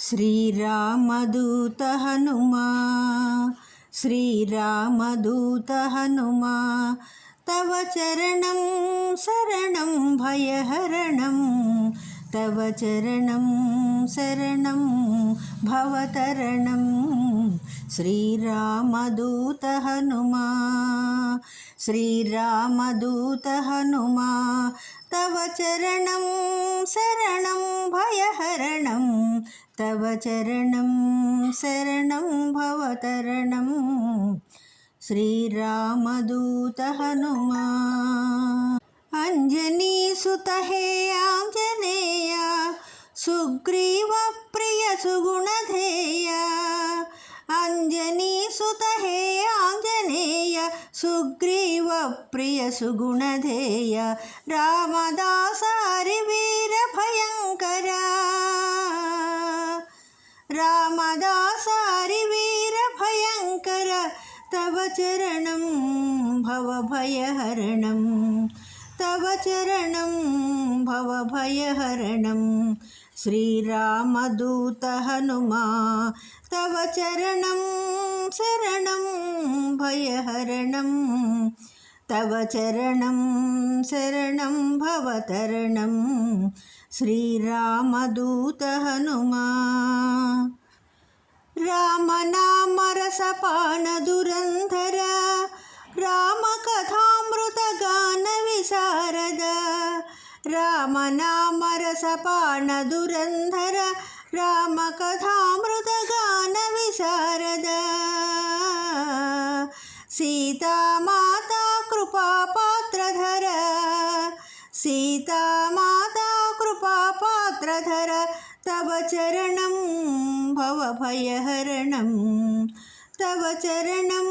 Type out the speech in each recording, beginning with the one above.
శ్రీరామదూత హనుమా శ్రీరామదూత హనుమా తవ చరణం శరణం భయహరణం తవ చరణం శరణం భవతరణం. శ్రీరామదూత హనుమా శ్రీరామదూత హనుమా తవ చరణం శరణం భయహరణం తవ చరణం శరణం భవతరణం. శ్రీరామదూత హనుమా అంజనీసుత హే ఆంజనేయ సుగ్రీవ सुग्रीवप्रियसुगुणधेय रामदासारिवीरभयङ्कर रामदासारिवीरभयङ्कर तव चरणं भवभयहरणं तव चरणं भवभयहरणं శ్రీరామదూత హనుమా తవ చరణం శరణం భయహరణం తవ చరణం శరణం భవతరణం శ్రీరామదూత హనుమా రామనామరసపానదురంధర రా रामनामरसपानधुरन्धर रामकथामृतगानविशारद। सीतामाता कृपापात्रधर सीतामाता कृपापात्रधर तव चरणं भवभयहरणं तव चरणं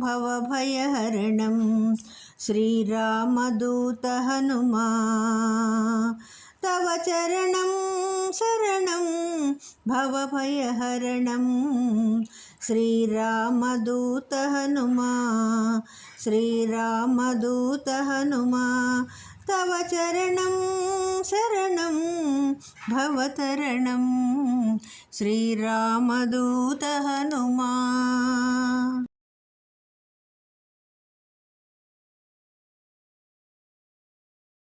भवभयहरणम् శ్రీరామదూత హనుమా తవ చరణం శరణం భవభయహరణం. శ్రీరామదూత హనుమా శ్రీరామదూత హనుమా తవ చరణం శరణం భవతరణం. శ్రీరామదూత హనుమా